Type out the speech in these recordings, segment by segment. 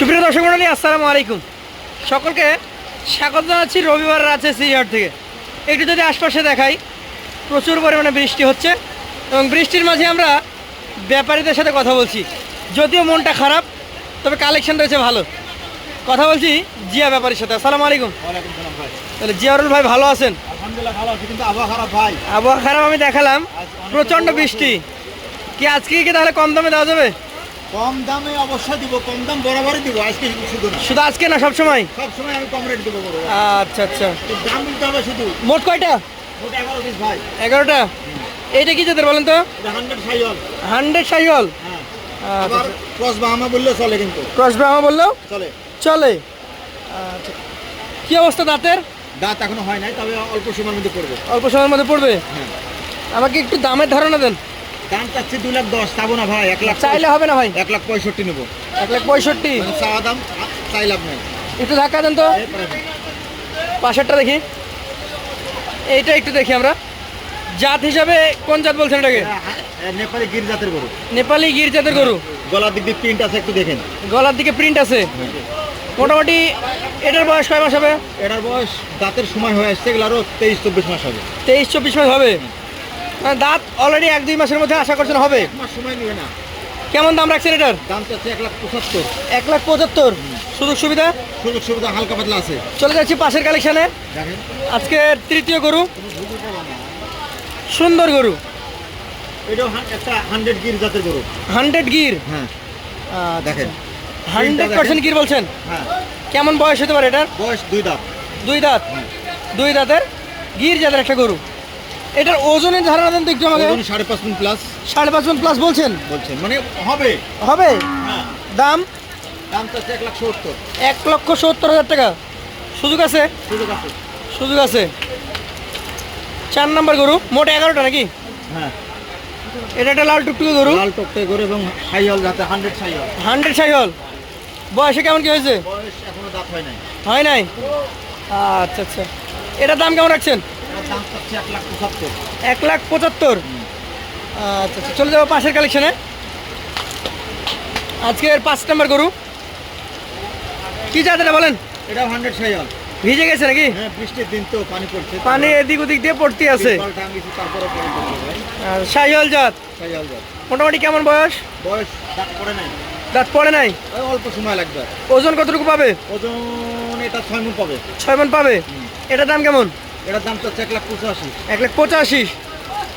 সুপ্রিয় দর্শক মন্ডলী আসসালামু আলাইকুম। সকলকে স্বাগত জানাচ্ছি রবিবার রাজশাহী সিরিয়ার থেকে। একটু যদি আশপাশে দেখাই প্রচুর পরিমাণে বৃষ্টি হচ্ছে এবং বৃষ্টির মাঝে আমরা ব্যাপারীদের সাথে কথা বলছি। যদিও মনটা খারাপ তবে কালেকশন রয়েছে ভালো। কথা বলছি জিয়া ব্যাপারীর সাথে। আসসালামু আলাইকুম। তাহলে জিয়ারুল ভাই ভালো আছেন? আবহাওয়া খারাপ ভাই। আবহাওয়া খারাপ আমি দেখালাম। প্রচণ্ড বৃষ্টি। কি আজকে কি তাহলে কম দামে দেওয়া যাবে? কম দামে অবশ্যই দিব কম দাম বরাবরই দিব আজকে শুধু না। শুধু আজকে না সবসময়? সব সময় আমি কম রেট দেবো আচ্ছা আচ্ছা। দাম দিতে হবে শুধু। মোট কয়টা? ওটা এগারো পিস ভাই। এগারোটা? এইটা কি জাতের বলেন তো? এটা হান্ড্রেড সাইল হান্ড্রেড সাইহল হ্যাঁ। আচ্ছা আবার ক্রস বাহামা বললেও চলে কিন্তু। ক্রস ব্রাহ্মা বললেও? চলে। চলে। আচ্ছা। কি অবস্থা দাঁতের? দাঁত এখনও হয় নাই তবে অল্প সময়ের মধ্যে পড়বে। অল্প সময়ের মধ্যে পড়বে? হ্যাঁ। আমাকে একটু দামের ধারণা দেন। দাম চাচ্ছি দুই লাখ দশ চাবো না ভাই এক লাখ চাইলে হবে না ভাই। এক লাখ পঁয়ষট্টি নেব। এক লাখ পঁয়ষট্টি? চাওয়া দাম? আ- চাই লাভ নাই। একটু ধাক্কা দেন তো। পাশেরটা দেখি। এইটা একটু দেখি আমরা। জাত হিসাবে কোন জাত বলছেন এটাকে? এটা নেপালি গির জাতের গরু। নেপালি গির জাতের গরু। গলার দিক দিয়ে প্রিন্ট আছে একটু দেখেন। গলার দিকে প্রিন্ট আছে। মোটামুটি এটার বয়স কয় মাস হবে? এটার বয়স দাঁতের সময় হয়ে আসছে এগুলো আরও তেইশ চব্বিশ মাস হবে। তেইশ চব্বিশ মাস হবে? দাঁত অলরেডি এক দুই মাসের মধ্যে আশা করছেন হবে? সময় নেবে না। কেমন দাম রাখছেন এটার? দাম চাচ্ছে এক লাখ পঁচাত্তর। এক লাখ পঁচাত্তর। সুযোগ সুবিধা? সুযোগ সুবিধা হালকা পাতলা আছে। চলে যাচ্ছি পাশের কালেকশানে আজকে তৃতীয় গরু। সুন্দর গরু। এটাও একটা হান্ড্রেড গির জাতের গরু। হান্ড্রেড গির হ্যাঁ। দেখেন। হান্ড্রেড পার্সেন্ট গির বলছেন? হ্যাঁ। কেমন বয়স হতে পারে এটার? বয়স দুই দাঁত। দুই দাঁত? হ্যাঁ। দুই দাঁতের? গির জাতের একটা গরু। এটার ওজনের ধারণা দেন তো একটু আমাকে। ওজন সাড়ে পাঁচ প্লাস সাড়ে পাঁচ প্লাস বলছেন? বলছেন। মানে হবে। হবে? হ্যাঁ। দাম? দাম চাচ্ছে এক লাখ সত্তর। এক লক্ষ সত্তর হাজার টাকা। সুযোগ আছে? সুযোগ আছে। সুযোগ আছে। চার নম্বর গরু মোট এগারোটা নাকি? হ্যাঁ। এটা একটা লাল টুকটুকে গরু। লাল টকটে গরু এবং সাইহল যাতে হান্ড্রেড সাইহল হান্ড্রেড সাইহল বয়সে কেমন কি হয়েছে? বয়স এখনও দাঁত হয় নাই। হয় নাই? আচ্ছা আচ্ছা। এটার দাম কেমন রাখছেন? এক লাখ পঁচাত্তর। আচ্ছা আচ্ছা চলে যাব পাশের কালেকশনে আজকের পাঁচ নম্বর গরু। কি জাতের বলেন? এটাও হান্ড্রেড সাইহল ভিজে গেছে নাকি? হ্যাঁ বৃষ্টির দিন তো পানি পড়ছে। পানি এদিক ওদিক দিয়ে পড়তে আছে। সাইহল জাত। মোটামুটি কেমন বয়স? বয়স দাঁত পড়ে নাই। দাঁত পড়ে নাই? অল্প সময় লাগবে। ওজন কতটুকু পাবে? ওজন এটা ছয় মন পাবে। ছয় মন পাবে? এটার দাম কেমন? এটার দাম চাচ্ছে এক লাখ পঁচাশি। এক লাখ পঁচাশি।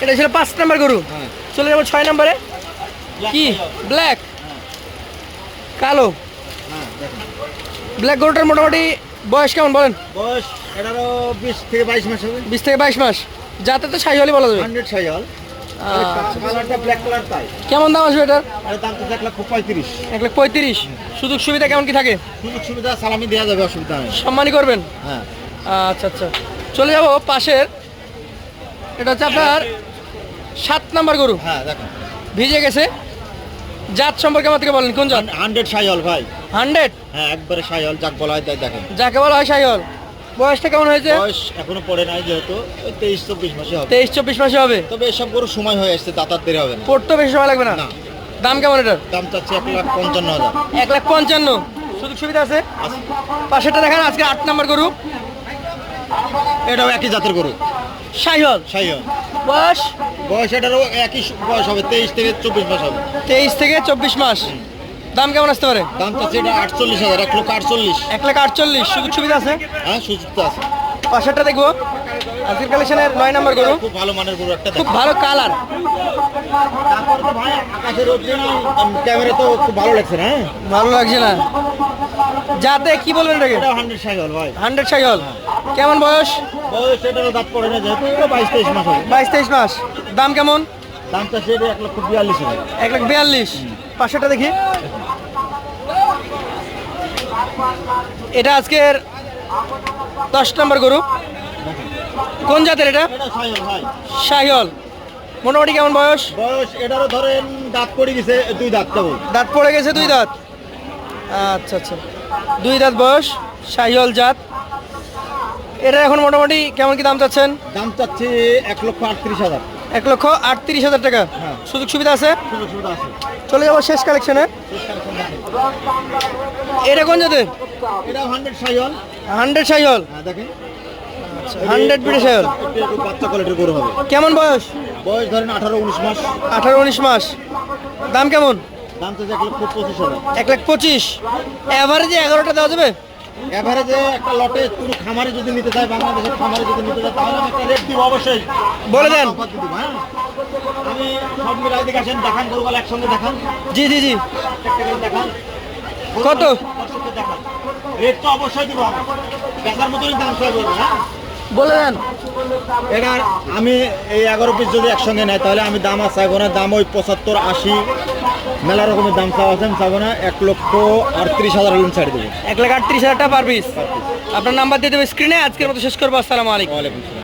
এটা ছিল পাঁচ নাম্বার গরু। হ্যাঁ। চলে যাব ছয় নম্বরে। কি? ব্ল্যাক কালো? ব্ল্যাক গরুটার মোটামুটি বয়স কেমন বলেন? বয়স এটারও বিশ থেকে বাইশ মাস হবে। বিশ থেকে বাইশ মাস। যাতে তো সাই হলে বলা যাবে। Hundred cycle. আচ্ছা। ব্ল্যাক কেমন দাম আসবে এটার? দাম এক পঁয়ত্রিশ। এক লাখ পঁয়ত্রিশ। সুযোগ সুবিধা কেমন কি থাকে? সুযোগ সুবিধা সালামি দেওয়া যাবে অসুবিধা নেই। সম্মানই করবেন। হ্যাঁ। আচ্ছা আচ্ছা। চলে যাব পাশের। এটা হচ্ছে আপনার সাত নাম্বার গরু। হ্যাঁ দেখেন ভিজে গেছে। জাত সম্পর্কে আমার থেকে বলেন কোন জাত? হান্ড্রেড সাইহল ভাই। হান্ড্রেড? হ্যাঁ একবারে সাইহল যাক বলা হয় তাই দেখেন। যাকে বলা হয় সাইহল। বয়সটা কেমন হয়েছে? বয়স এখনও পড়ে নাই যেহেতু তেইশ চব্বিশ মাসে হবে। তেইশ চব্বিশ মাসে হবে। তবে এসব গরু সময় হয়ে আসছে দাতার দেরি হবে না। পড়তে বেশি সময় লাগবে না। দাম কেমন এটার? দাম চাচ্ছে এক লাখ পঞ্চান্ন হাজার। এক লাখ পঞ্চান্ন। সুযোগ সুবিধা আছে? আছে। পাশেরটা দেখেন আজকে আট নাম্বার গরু। এটাও একই জাতের গরু। সাইহল সাইহল বয়স? বয়স এটারও একই বয়স হবে তেইশ থেকে চব্বিশ মাস হবে। তেইশ থেকে চব্বিশ মাস। দাম কেমন আসতে পারে? দাম চাচ্ছে এটা আটচল্লিশ হাজার এক লক্ষ আটচল্লিশ। এক লাখ আটচল্লিশ। সুযোগ সুবিধা আছে? হ্যাঁ সুযোগ তো আছে। পাশেরটা দেখব। আজকের কালেকশনের নয় নাম্বার গরু। খুব ভালো মানের গরু একটা খুব ভালো কালার। তারপরে তো ভাই আকাশের ক্যামেরা তো খুব ভালো লাগছে না হ্যাঁ? ভালো লাগছে না। যাতে কি বলবেন এটাকে? হান্ড্রেড সাইকেল ভাই। হান্ড্রেড সাইকেল কেমন বয়স? বয়স এটারও দাঁত পড়ে না যেহেতু এটা বাইশ তেইশ মাস বাইশ তেইশ মাস। দাম কেমন? দাম চাচ্ছে এটা এক লক্ষ বিয়াল্লিশ এক লাখ বিয়াল্লিশ। পাশেরটা দেখি। এটা আজকের দশ নম্বর গরু। কোন জাতের এটা? এটা শাহিওল মোটামুটি কেমন বয়স? বয়স এটারও ধরেন দাঁত পড়ে গেছে দুই দাঁত দাঁত পড়ে গেছে দুই দাঁত। আচ্ছা আচ্ছা। দুই দাঁত বয়স শাহিওল জাত। এটা এখন মোটামুটি কেমন কি দাম চাচ্ছেন? দাম চাচ্ছে এক লক্ষ আটত্রিশ হাজার। এক লক্ষ আটত্রিশ হাজার টাকা। হ্যাঁ। সুযোগ সুবিধা আছে? চলে যাব শেষ কালেকশনে এটা কোন এটা হান্ড্রেড সাইহল হান্ড্রেড বিটে সাইহল বাচ্চা কোয়ালিটির গরু হবে। কেমন বয়স? বয়স ধরেন আঠারো উনিশ মাস। আঠারো উনিশ মাস। দাম কেমন? দাম তো এক লাখ পঁচিশ। অ্যাভারেজে এগারোটা দেওয়া যাবে? এভারেজে একটা লটে পুরো খামারে যদি নিতে চায় বাংলাদেশের খামারে যদি নিতে চায় তাহলে একটা রেট দিব অবশ্যই। বলে দেন। হ্যাঁ? আমি সব মিলাই দিকে আসেন দেখান গরুগুলো একসঙ্গে দেখান। জি জি জি। দেখান। কত? দেখান। রেট তো অবশ্যই দিব। দেখার মতনই দাম সবাই বলব হ্যাঁ? বলে দেন। এটা আমি এই এগারো পিস যদি একসঙ্গে নেয় তাহলে আমি দাম আছে চাইব না দাম ওই পঁচাত্তর আশি মেলা রকমের দাম চাওয়া আছে আমি চাবো না এক লক্ষ আটত্রিশ হাজার লোন ছাড় দেবো। এক লাখ আটত্রিশ হাজার টাকা পার পিস আপনার নাম্বার দিয়ে দেবো স্ক্রিনে আজকের মতো শেষ করব আসসালামু আলাইকুম।